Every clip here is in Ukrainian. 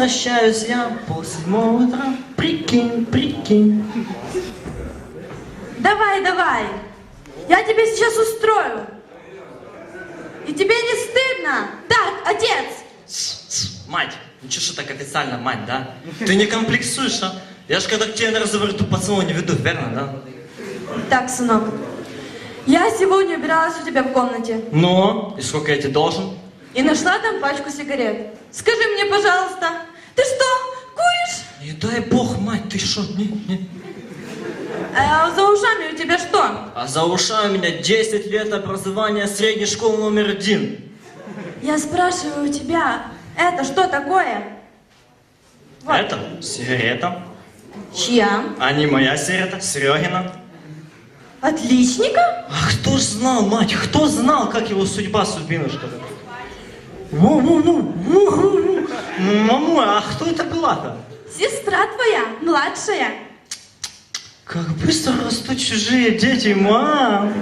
возвращаюсь я седьмого утра. Прикинь, прикинь. Давай, давай. Я тебе сейчас устрою. И тебе не стыдно? Так, отец. Мать, ну чё ж так официально, мать, да? Ты не комплексуешь, а? Я ж когда к тебе на разговор иду, пацану не веду, верно, да? Так, сынок. Я сегодня убиралась у тебя в комнате Ну, и сколько я тебе должен? и нашла там пачку сигарет. Скажи мне, пожалуйста, дай бог, мать, ты шо? Не, не. А за ушами у тебя что? А за ушами у меня 10 лет образования средней школы номер один. Я спрашиваю у тебя, это что такое? Вот. Это сигарета, Чья? а не моя сигарета, Серегина. Отличника? А кто ж знал, мать, кто знал, как его судьба судьбинушка? Ву-ву-ву, ву-ву-ву. Мамуля, а кто это была-то? Сестра твоя, младшая. Как быстро растут чужие дети, мам.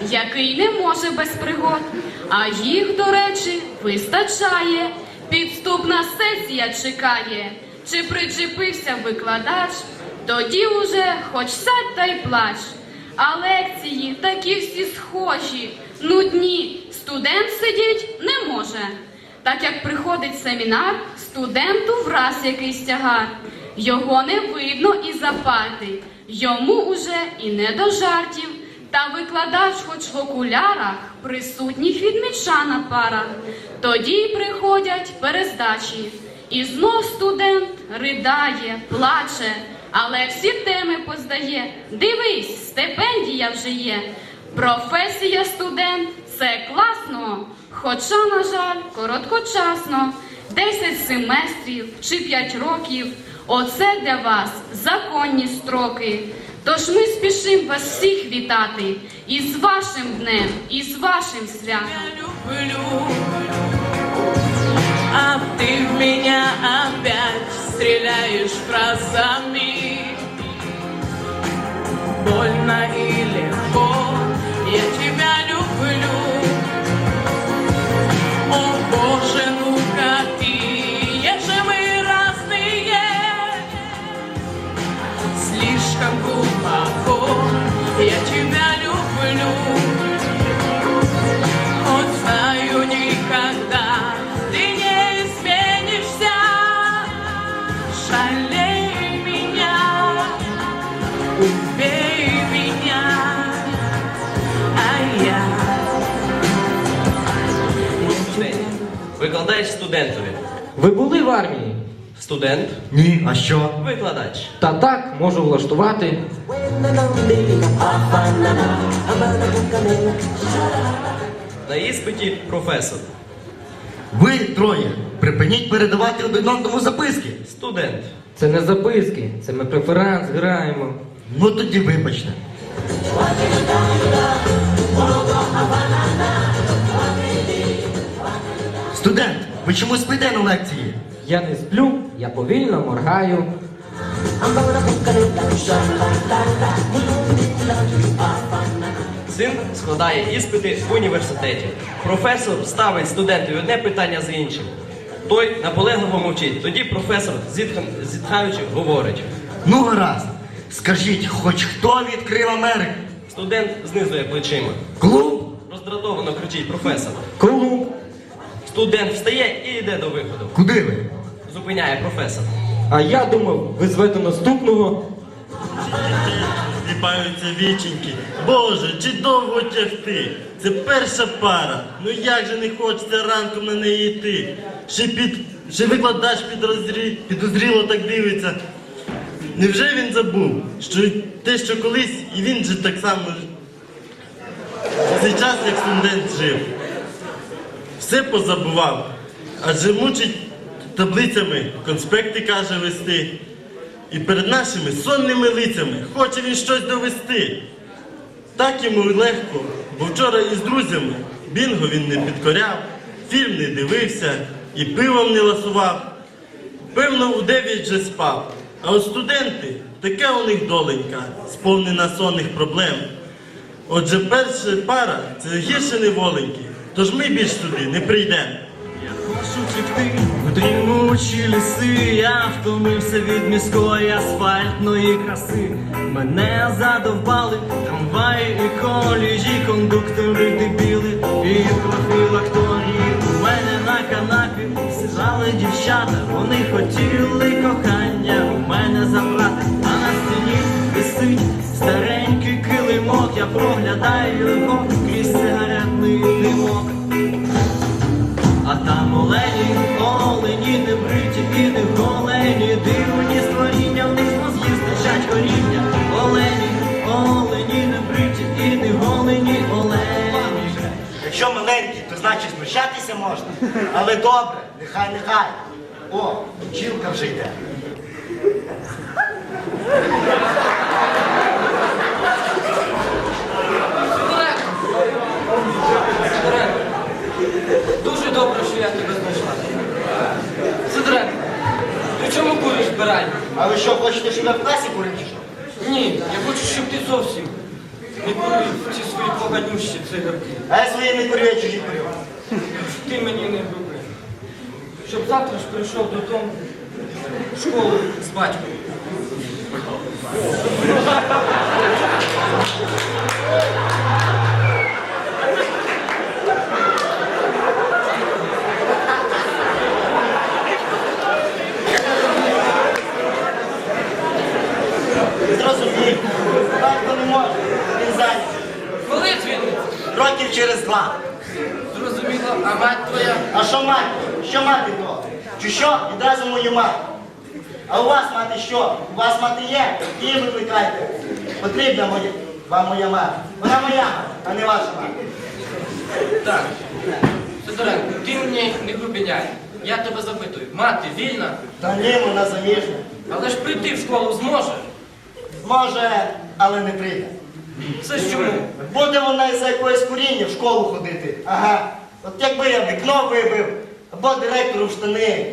Який не може без пригод, а їх, до речі, вистачає. Підступна сесія чекає. Чи причепився викладач, тоді уже хоч сядь та й плач. А лекції такі всі схожі, нудні, студент сидіть не може. Так як приходить семінар, студенту враз якийсь тягар. Його не видно і за парти, йому уже і не до жартів. Та викладач, хоч в окулярах, присутніх відміча на парах. Тоді приходять перездачі. І знов студент ридає, плаче, але всі теми поздає. Дивись, стипендія вже є. Професія студент це класно, хоча, на жаль, короткочасно. Десять семестрів чи п'ять років. Оце для вас законні строки. Тож ми спішимо вас всіх вітати із вашим днем, і з вашим святом. люблю, а ты в меня опять стреляешь фразами. Больно и легко, я тебя Викладач студентові. Ви були в армії? Студент, Ні, а що? викладач. Та так, можу влаштувати. На іспиті професор. Ви троє, припиніть передавати один одному записки. Студент. Це не записки, це ми преферанс граємо. Ну тоді вибачте. Студент, ви чому спите на лекції? Я не сплю, я повільно моргаю. Син складає іспити в університеті. Професор ставить студентові одне питання за іншим. Той наполегливо мовчить. Тоді професор, зітхан- зітхаючи, говорить. Ну гаразд. Скажіть, хоч хто відкрив Америку? Студент знизує плечима. Клуб? Роздратовано кричить професор. Колумб. Студент встає і йде до виходу. Куди ви? Зупиняє професор. А я думав, ви звете наступного. Зліпаються віченьки. Боже, чи довго тягти? Це перша пара. Ну як же не хочеться ранком на неї йти? Ще під ще викладач підозрі, підозріло так дивиться. Невже він забув, що те, що колись і він же так само цей час, як студент жив. Все позабував. Адже мучить таблицями, конспекти каже вести. І перед нашими сонними лицями хоче він щось довести. Так йому легко, бо вчора із друзями бінго він не підкоряв, фільм не дивився і пивом не ласував. Певно, у дев'ять вже спав. А от студенти, така у них доленька, сповнена сонних проблем. Отже, перша пара це гірше неволеньки. Тож ми більш сюди не прийдемо. Я хочу втекти в дрімучі ліси, я втомився від міської асфальтної краси. Мене задовбали трамваї і коліжі, кондуктори дебіли і профілакторії. У мене на канапі сижали дівчата, вони хотіли кохання у мене забрати, а на стіні висить старенький килимок, я проглядаю його там олені, олені, не бриті і не голені, дивні створіння, в них з мозгів стичать коріння. Олені, олені, не бриті і не голені, олені. Якщо маленький, то значить знущатися можна. Але добре, нехай, нехай. О, жінка вже йде. Дуже добре, що я тебе знайшла. Сидоренко, ти чому куриш збирай? А ви що, хочете, щоб я в класі курив чи що? Ні, я хочу, щоб ти зовсім не курив ці свої поганющі цигарки. А я свої не курю, я чужі курю. Ти мені не груби. Щоб завтра ж прийшов додому в школу з батьком. Зрозумів. Батько не може. Він зайнятий. Коли звільниться? Років через два. Зрозуміло, а мать твоя? А що мати? Що мати то? Чи що? Мати. А у вас мати що? У вас мати є? Її викликайте. Потрібна моя, вам моя мати. Вона моя а не ваша мати. Так. Сидоренко, ти мені не грубіняй. Я тебе запитую, мати вільна, Та ні, вона заміжня. але ж прийти в школу зможе. Може, але не прийде. Це ж чому? Буде вона із-за якоїсь куріння в школу ходити. Ага. От якби я вікно вибив, або директору в штани.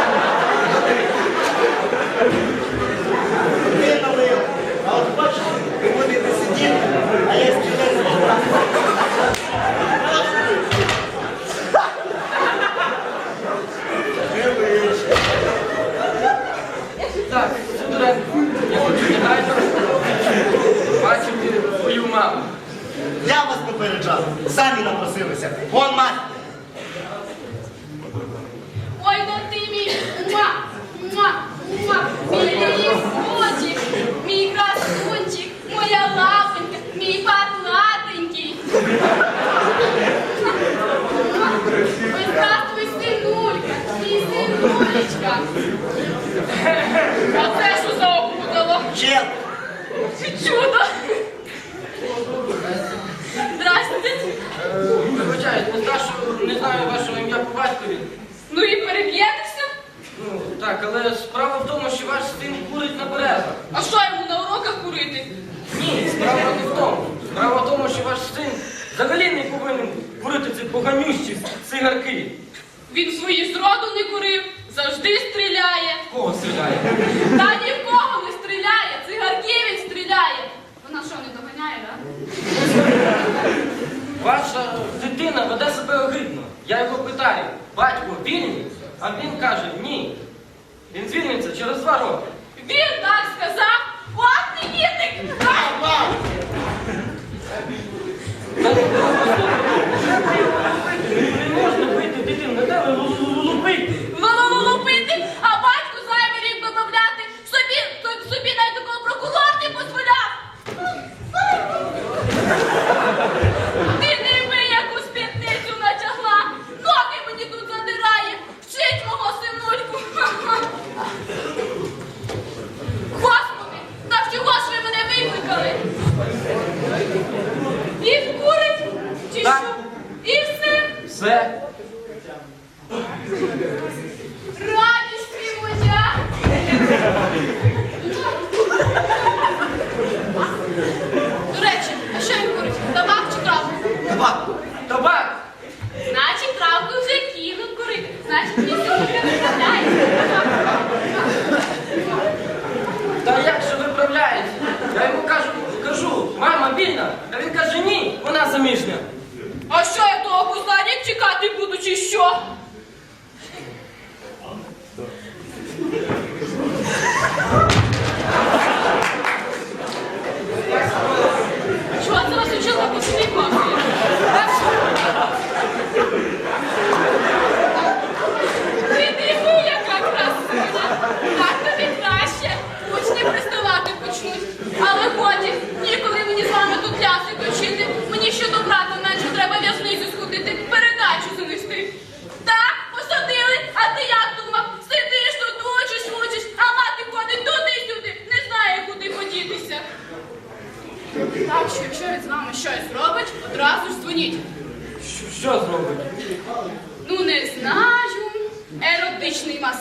так, але справа в тому, що ваш син курить на березах. А що йому на уроках курити? Ні, справа не в тому. Справа в тому, що ваш син взагалі не повинен курити ці поганющі цигарки. Він свої зроду не курив, завжди стріляє. Кого стріляє? Та ні в кого не стріляє, цигарки він стріляє. Вона що, не доганяє, да? Ваша дитина веде себе огидно. Я його питаю, батько вільний? А він каже, ні. Він звільниться через два роки. Він так сказав, от негідник! Не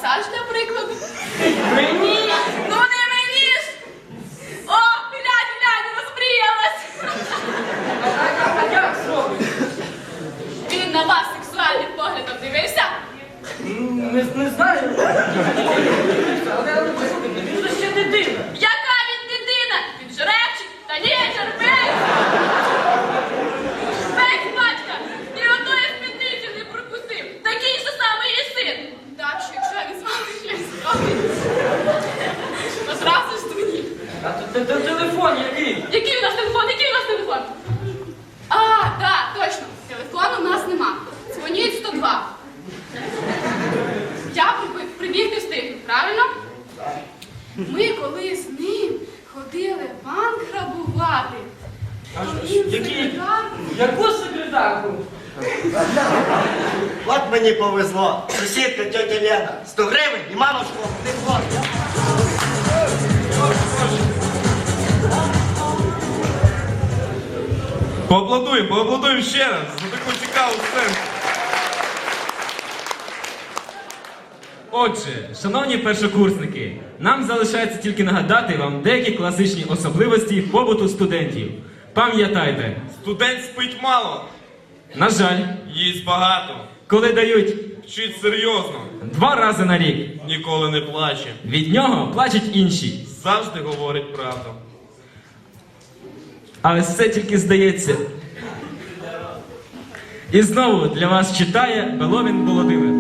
massagem, também né, Телефон який? Який у нас телефон? Який у нас телефон? А, так, точно. Телефону у нас нема. Дзвоніть 102. Я при- прибігти встигну, правильно? Ми коли з ним ходили банк грабувати. А Яку секретарку? От мені повезло. Сусідка Тетя Лена. 100 гривень і мамочку. Не зможу. Поаплодуємо, поаплодуємо ще раз за таку цікаву сцену. Отже, шановні першокурсники, нам залишається тільки нагадати вам деякі класичні особливості побуту студентів. Пам'ятайте, студент спить мало, на жаль, їсть багато. коли дають Вчить серйозно, два рази на рік, ніколи не плаче. від нього плачуть інші. Завжди говорить правду. А ось це тільки здається. І знову для вас читає Беловін Володимир.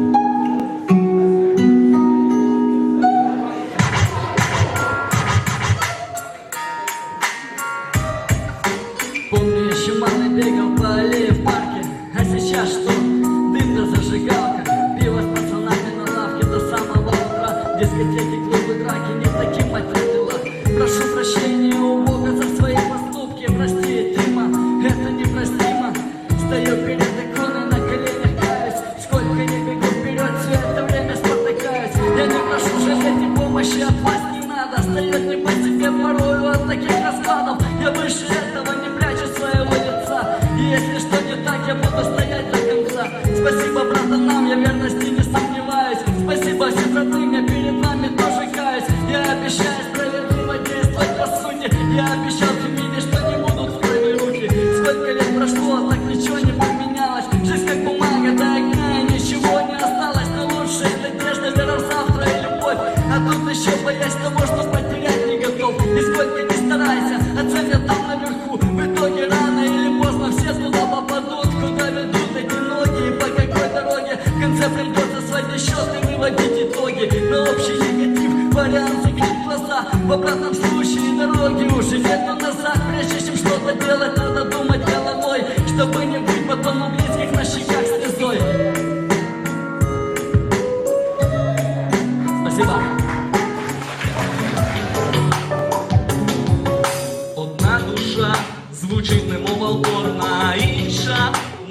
puto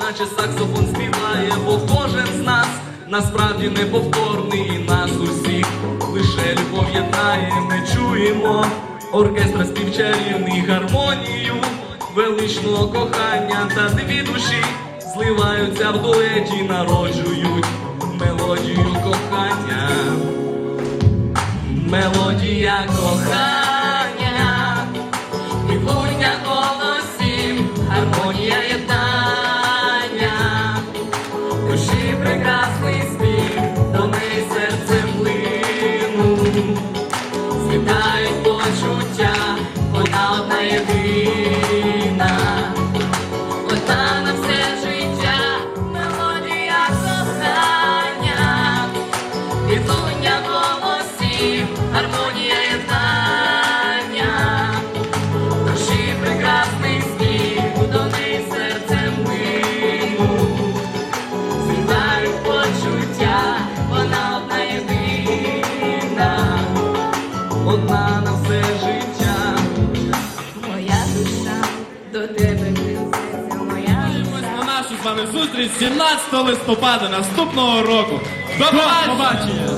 наче саксофон співає, бо кожен з нас насправді неповторний нас усіх лише любов єднає, ми чуємо оркестра співчарівний гармонію, величного кохання та дві душі зливаються в дуеті, народжують мелодію кохання, мелодія кохання. Harmonia jedna зустріч 17 листопада наступного року. До побачення!